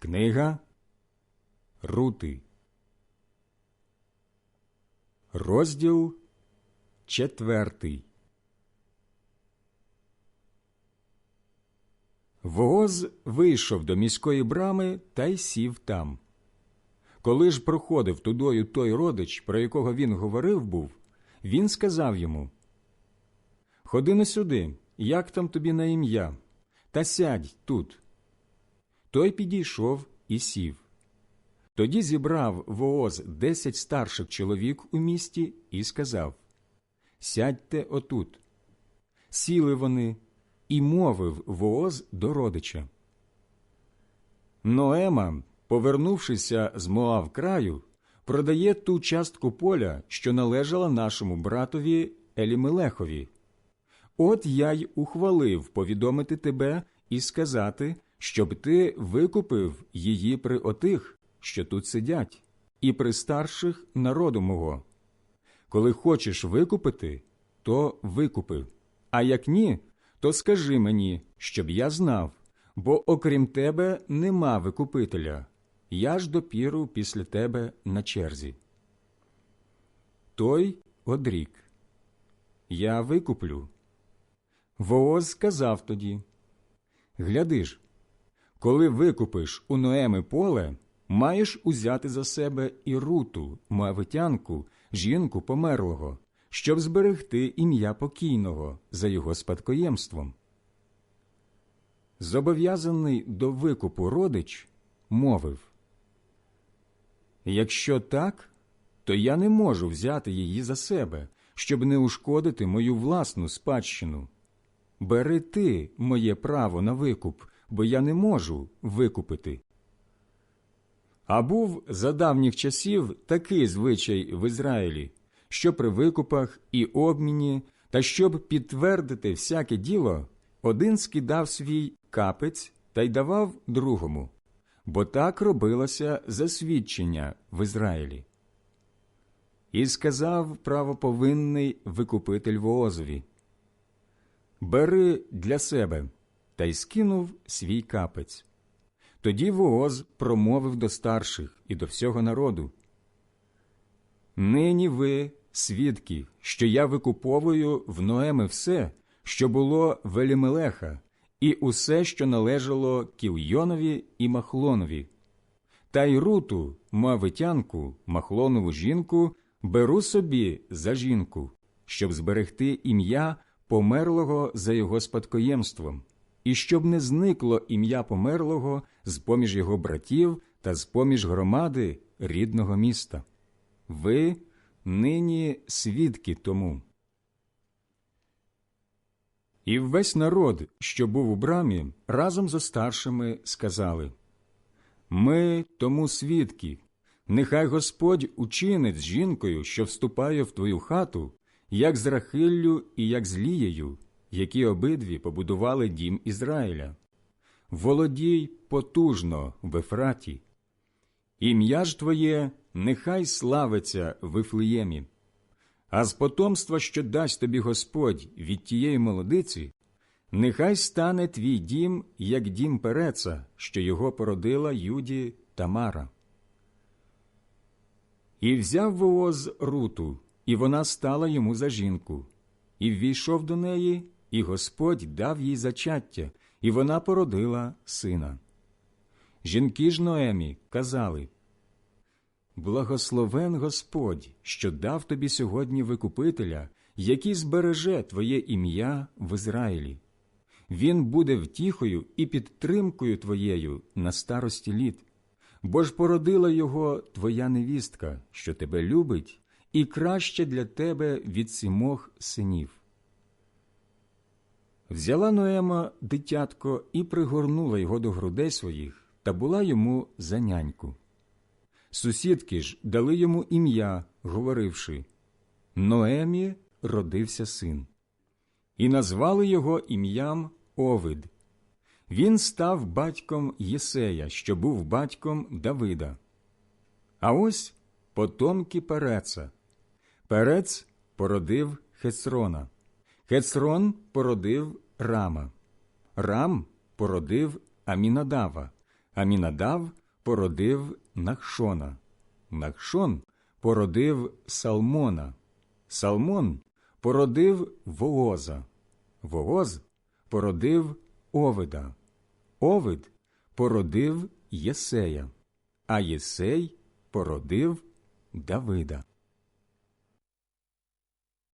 Книга Рути, розділ четвертий. Вооз вийшов до міської брами та й сів там. Коли ж проходив тудою той родич, про якого він говорив був, він сказав йому Ходи на сюди, як там тобі на ім'я, та сядь тут. Той підійшов і сів. Тоді зібрав вооз десять старших чоловік у місті і сказав Сядьте отут. Сіли вони, і мовив вооз до родича. Ноема, повернувшися з Моав краю, продає ту частку поля, що належала нашому братові Елімелехові. От я й ухвалив повідомити тебе і сказати, щоб ти викупив її при отих, що тут сидять, і при старших народу мого. Коли хочеш викупити, то викупи, а як ні, то скажи мені, щоб я знав, бо окрім тебе нема викупителя, я ж допіру після тебе на черзі. Той одрік. Я викуплю. Вооз сказав тоді Гляди ж, коли викупиш у Ноеми поле, маєш узяти за себе і руту, моавитянку, жінку померлого, щоб зберегти ім'я покійного за його спадкоємством. Зобов'язаний до викупу родич мовив Якщо так, то я не можу взяти її за себе, щоб не ушкодити мою власну спадщину. Бери ти моє право на викуп, бо я не можу викупити. А був за давніх часів такий звичай в Ізраїлі, що при викупах і обміні, та щоб підтвердити всяке діло, один скидав свій капець та й давав другому, бо так робилося засвідчення в Ізраїлі. І сказав правоповинний викупитель воозові Бери для себе та й скинув свій капець. Тоді Вооз промовив до старших і до всього народу. Нині ви, свідки, що я викуповую в Ноеми все, що було в Елімелеха, і усе, що належало Кілйонові і Махлонові. Та й руту, мавитянку, махлонову жінку, беру собі за жінку, щоб зберегти ім'я померлого за його спадкоємством і щоб не зникло ім'я померлого з поміж його братів та з поміж громади рідного міста. Ви нині свідки тому. І весь народ, що був у брамі, разом зо старшими сказали Ми тому свідки, нехай Господь учинить з жінкою, що вступає в твою хату, як з Рахиллю і як з Лією, які обидві побудували дім Ізраїля. Володій потужно в Ефраті. Ім'я ж твоє нехай славиться в Іфлеємі. А з потомства, що дасть тобі Господь від тієї молодиці, нехай стане твій дім, як дім переца, що його породила Юді Тамара. І взяв вооз руту, і вона стала йому за жінку, і ввійшов до неї, і Господь дав їй зачаття, і вона породила сина. Жінки ж Ноемі казали Благословен Господь, що дав тобі сьогодні викупителя, який збереже твоє ім'я в Ізраїлі. Він буде втіхою і підтримкою твоєю на старості літ, бо ж породила його твоя невістка, що тебе любить, і краще для тебе від сімох синів. Взяла Ноема дитятко і пригорнула його до грудей своїх та була йому за няньку. Сусідки ж дали йому ім'я, говоривши Ноемі родився син, і назвали його ім'ям Овид. Він став батьком Єсея, що був батьком Давида. А ось потомки Переца. Перец породив Хесрона. Хецрон породив Рама, Рам породив Амінадава, Амінадав породив Нахшона. Нахшон породив Салмона. Салмон породив Вооза. Вооз породив Овида. Овид породив Єсея, а Єсей породив Давида.